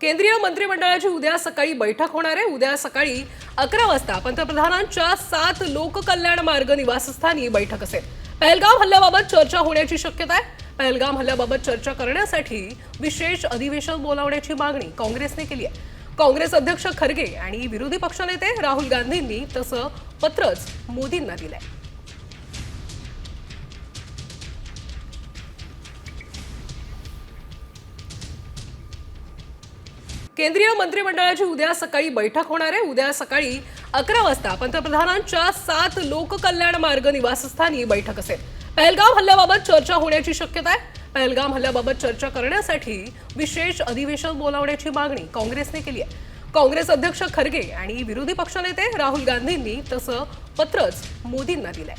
केंद्रीय मंत्रिमंडळाची उद्या सकाळी बैठक होणार आहे. उद्या सकाळी अकरा वाजता पंतप्रधानांच्या सात लोककल्याण मार्ग निवासस्थानी बैठक असेल. पहलगाम हल्ल्याबाबत चर्चा होण्याची शक्यता आहे. पहलगाम हल्ल्याबाबत चर्चा करण्यासाठी विशेष अधिवेशन बोलावण्याची मागणी काँग्रेसने केली आहे. काँग्रेस अध्यक्ष खरगे आणि विरोधी पक्षनेते राहुल गांधींनी तसं पत्रच मोदींना दिलंय. केंद्रीय मंत्रिमंडळाची उद्या सकाळी बैठक होणार आहे. उद्या सकाळी अकरा वाजता पंतप्रधानांच्या सात लोककल्याण मार्ग निवासस्थानी बैठक असेल. पहलगाम हल्ल्याबाबत चर्चा होण्याची शक्यता आहे. पहलगाम हल्ल्याबाबत चर्चा करण्यासाठी विशेष अधिवेशन बोलावण्याची मागणी काँग्रेसने केली आहे. काँग्रेस अध्यक्ष खरगे आणि विरोधी पक्षनेते राहुल गांधींनी तसं पत्रच मोदींना दिलंय.